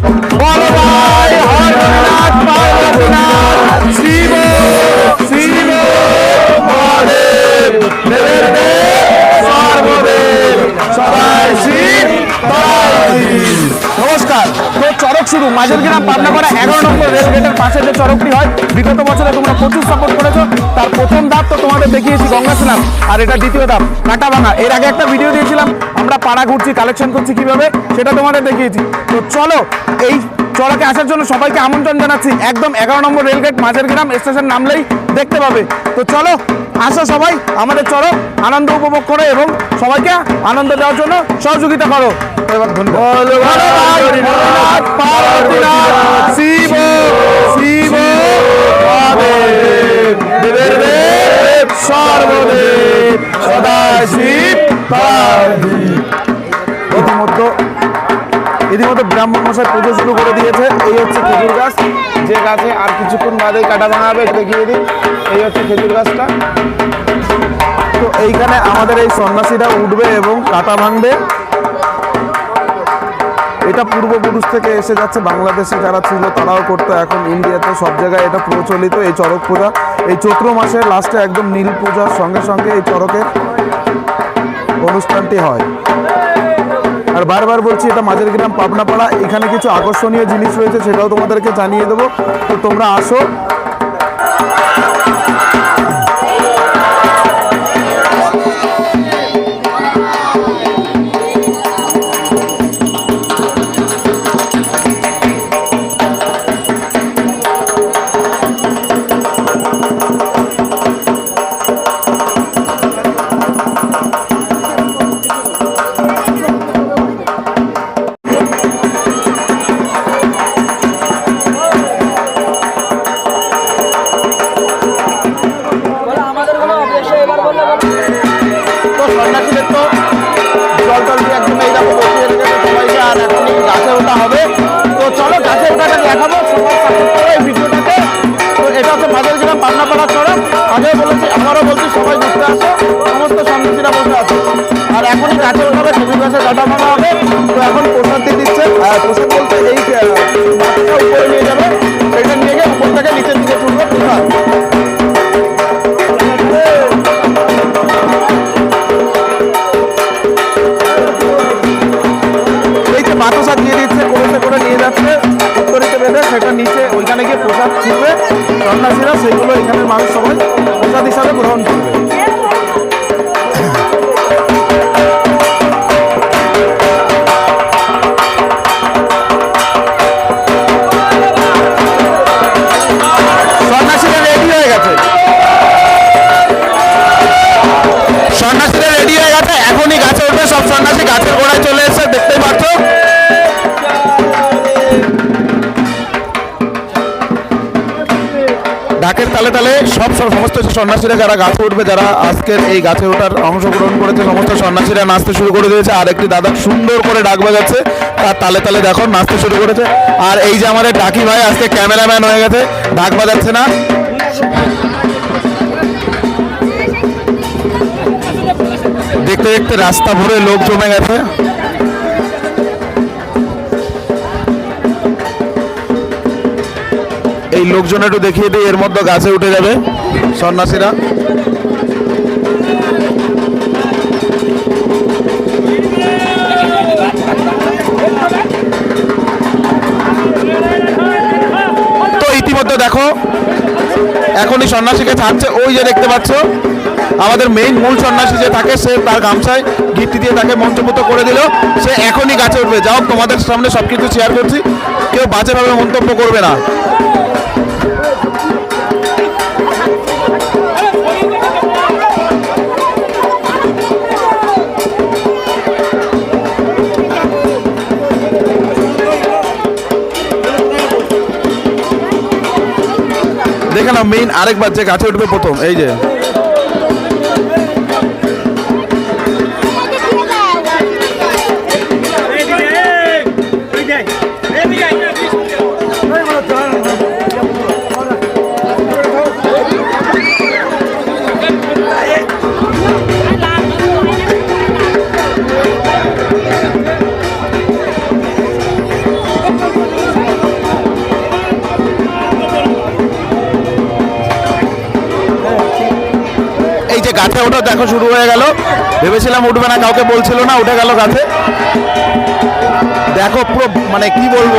Bora! শুরু মাঝের গ্রাম পাবনাপাড়া এগারো নম্বর রেলগেটের পাশে যে চড়কটি হয়, বিগত বছরে তোমরা প্রচুর সাপোর্ট করেছ। তার প্রথম ধাপ তো তোমাদের দেখিয়েছি গঙ্গা স্নান আর এটা দ্বিতীয় ধাপ কাটা ভাঙা এর আগে একটা ভিডিও দিয়েছিলাম, আমরা পাড়া ঘুরছি কালেকশন করছি কীভাবে, সেটা তোমাদের দেখিয়েছি। তো চলো, এই চড়কে আসার জন্য সবাইকে আমন্ত্রণ জানাচ্ছি একদম এগারো নম্বর রেলগেট মাঝের গ্রাম স্টেশন নামলেই দেখতে পাবে তো চলো আসো সবাই আমাদের চড়ক আনন্দ উপভোগ করো এবং সবাইকে আনন্দ দেওয়ার জন্য সহযোগিতা করো এবার ধন্যবাদ সর্বদেব সদা ইতিমধ্যে ব্রাহ্মণ মশাই পুজো শুরু করে দিয়েছে। এই হচ্ছে খেজুর গাছ। যে গাছে আর কিছুক্ষণ বাদে কাটা ভাঙা হবে দেখিয়ে দিই। এই হচ্ছে খেজুর গাছটা। তো এইখানে আমাদের এই সন্ন্যাসীরা উঠবে এবং কাটা ভাঙবে। এটা পূর্বপুরুষ থেকে এসে যাচ্ছে। বাংলাদেশে যারা ছিল, তারাও করতো। এখন ইন্ডিয়াতে সব জায়গায় এটা প্রচলিত, এই চড়ক পূজা। এই চৈত্র মাসের লাস্টে একদম নীল পূজার সঙ্গে সঙ্গে এই চড়কের অনুষ্ঠানটি হয়। আর বারবার বলছি, এটা মাঝের গ্রাম পাবনাপাড়া, এখানে কিছু আকর্ষণীয় জিনিস রয়েছে, সেটাও তোমাদেরকে জানিয়ে দেবো। তো তোমরা আসো মাঝের গ্রাম পাবনাপাড়া চড়ক আগে বলেছি আমারও বলছি, সবাই ঘুরতে আছে সমস্ত সন্ন্যাসীরা বসে আছে। আর এখনই গাছের ওঠাবে খেজুর গাছে ডাটা ভাঙা হবে। তো এখন প্রসাদ দিয়ে দিচ্ছে প্রসাদ বলতে এই উপরে নিয়ে যাবে। ওইখানে গিয়ে প্রসাদ ছিটবে সন্ন্যাসীরা সেগুলো এখানে মানুষ সবাই প্রসাদ হিসাবে গ্রহণ করবে। ডাকের তালে তালে সব সমস্ত সন্ন্যাসীরা যারা গাছে উঠবে, যারা আজকের এই গাছে ওঠার অংশগ্রহণ করেছে, সমস্ত সন্ন্যাসীরা নাচতে শুরু করে দিয়েছে। আর একটি দাদা সুন্দর করে ডাক বাজাচ্ছে, তার তালে তালে দেখো নাচতে শুরু করেছে। আর এই যে আমাদের ডাকি ভাই, আজকে ক্যামেরাম্যান হয়ে গেছে, ডাক বাজাচ্ছে না। দেখতে দেখতে রাস্তা ভরে লোক জমে গেছে। এই লোকজন একটু দেখিয়ে দিই, এর মধ্যে গাছে উঠে যাবে সন্ন্যাসীরা। তো ইতিমধ্যে দেখো, এখনই সন্ন্যাসীকে ছাড়ছে। ওই যে দেখতে পাচ্ছ, আমাদের মেইন মূল সন্ন্যাসী যে থাকে, সে তার গামছায় গিট্টি দিয়ে তাকে মন্ত্রপুত করে দিল। সে এখনই গাছে উঠবে। যাও তোমাদের সামনে সব কিছু শেয়ার করছি। কেউ বাজেভাবে মন্তব্য করবে না। দেখে নাও মেইন আরেকবার যে গাছে উঠবে প্রথম এই যে। দেখো শুরু হয়ে গেল। ভেবেছিলাম উঠবে না, কাউকে বলছিল না, উঠে গেল গাছে দেখো পুরো মানে কি বলব?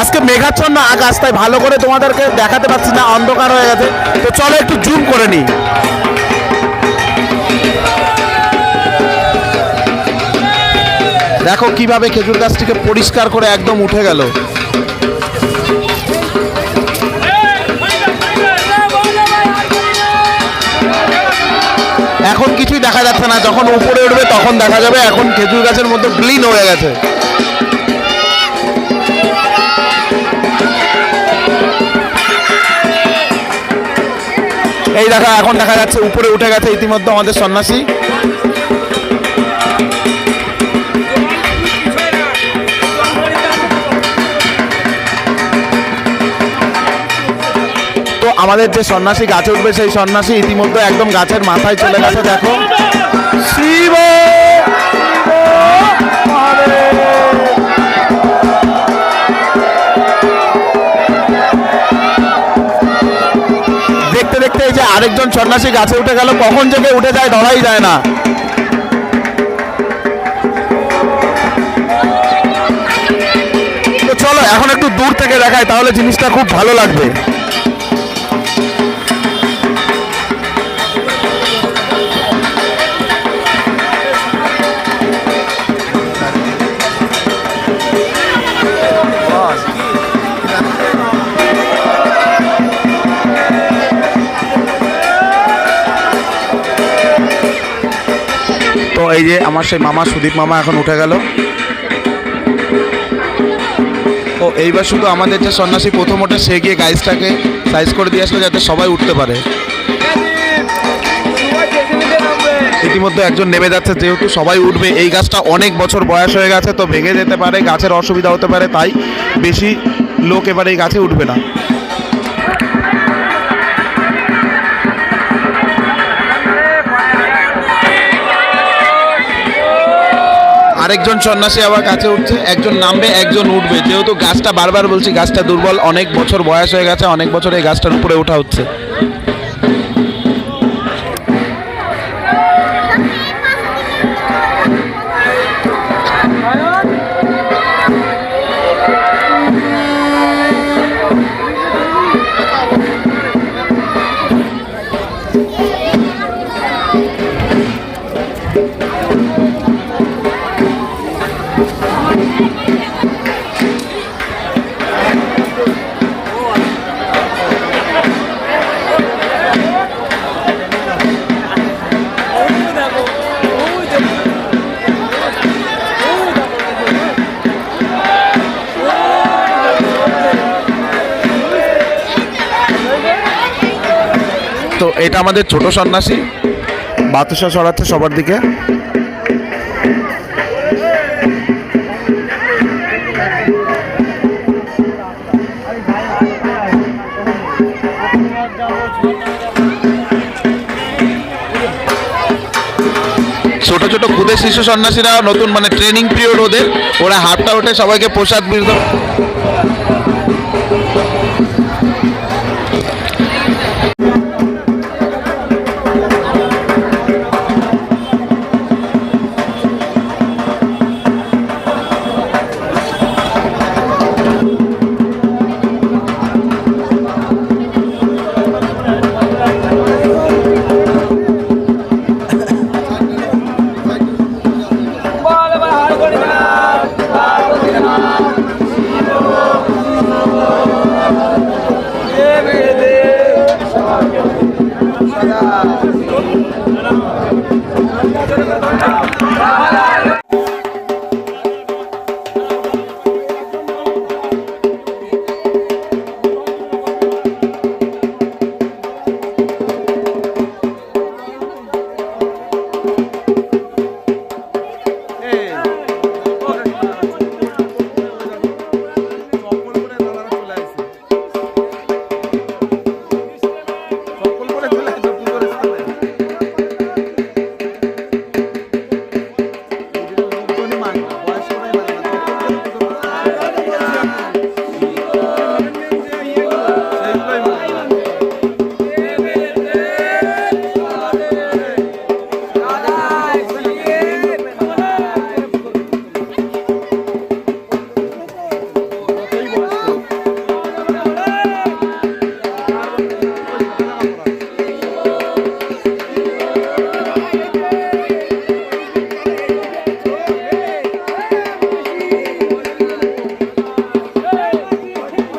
আজকে মেঘাচ্ছন্ন আকাশ, তাই ভালো করে তোমাদেরকে দেখাতে পারছি না, অন্ধকার হয়ে গেছে। তো চলো একটু জুম করে নিই। দেখো কীভাবে খেজুর গাছটিকে পরিষ্কার করে একদম উঠে গেল। এখন কিছুই দেখা যাচ্ছে না, যখন উপরে উঠবে তখন দেখা যাবে এখন খেজুর গাছের মধ্যে ক্লিন হয়ে গেছে। এই দেখা, এখন দেখা যাচ্ছে উপরে উঠে গেছে ইতিমধ্যে আমাদের সন্ন্যাসী। আমাদের যে সন্ন্যাসী গাছে উঠবে সেই সন্ন্যাসী ইতিমধ্যে একদম গাছের মাথায় চলে গেছে দেখো। শিব! দেখতে দেখতে এই যে আরেকজন সন্ন্যাসী গাছে উঠে গেল কখন থেকে উঠে যায় ধরাই যায় না। তো চলো এখন একটু দূর থেকে দেখাই তাহলে জিনিসটা খুব ভালো লাগবে। এই যে আমার সেই মামা, সুদীপ মামা এখন উঠে গেল। ও, এইবার শুধু আমাদের যে সন্ন্যাসী প্রথম ওঠে, সে গিয়ে গাইজটাকে সাইজ করে দিয়ে আসলো যাতে সবাই উঠতে পারে। ইতিমধ্যে একজন নেমে যাচ্ছে, যেহেতু সবাই উঠবে। এই গাছটা অনেক বছর বয়স হয়ে গেছে, তো ভেঙে যেতে পারে, গাছের অসুবিধা হতে পারে, তাই বেশি লোক এবার এই গাছে উঠবে না। আরেকজন সন্ন্যাসী আবার কাছে উঠছে, একজন নামবে, একজন উঠবে। যেহেতু গাছটা বারবার বলছি, গাছটা দুর্বল, অনেক বছর বয়স হয়ে গেছে, অনেক বছর এই গাছটার উপরে ওঠা হচ্ছে। এটা আমাদের ছোট সন্ন্যাসী। বাতাসা ছড়াচ্ছে সবার দিকে। ছোট ছোট ক্ষুদে শিশু সন্ন্যাসীরা নতুন মানে ট্রেনিং পিরিয়ড ওদের। ওরা হাতটা ওঠে সবাইকে প্রসাদ বিতরণ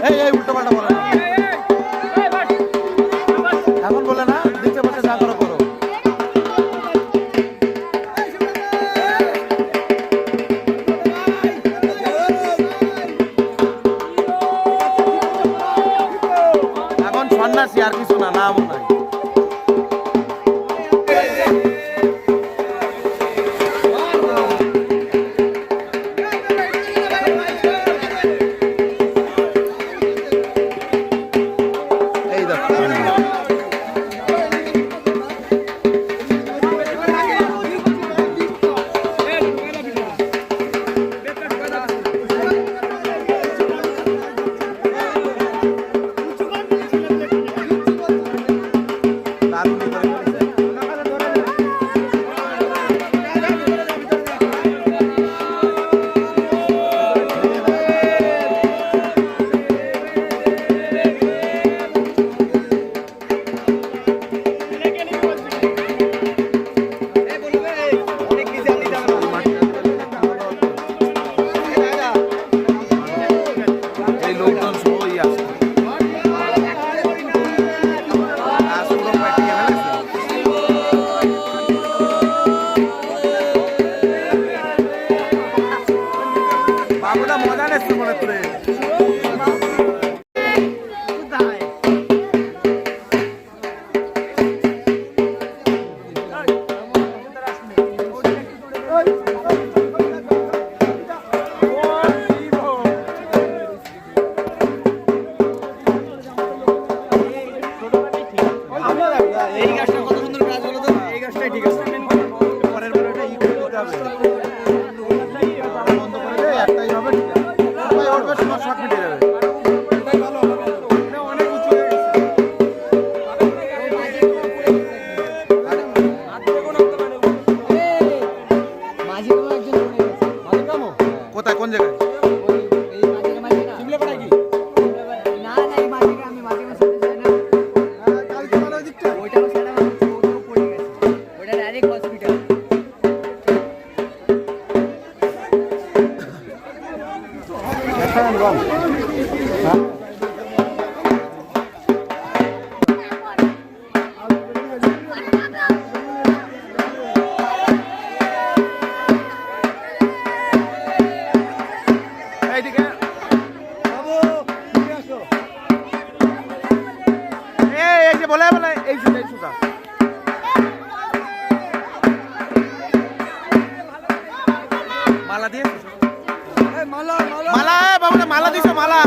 Hey, hey, ulta palta bola. পরের বলটা ইকুইটি হবে। একটাই হবে ঠিক আছে। বলে বলে এই সুতা সুতা। মালা দিয়ে মালা মালা মালা মালা দিছো মালা।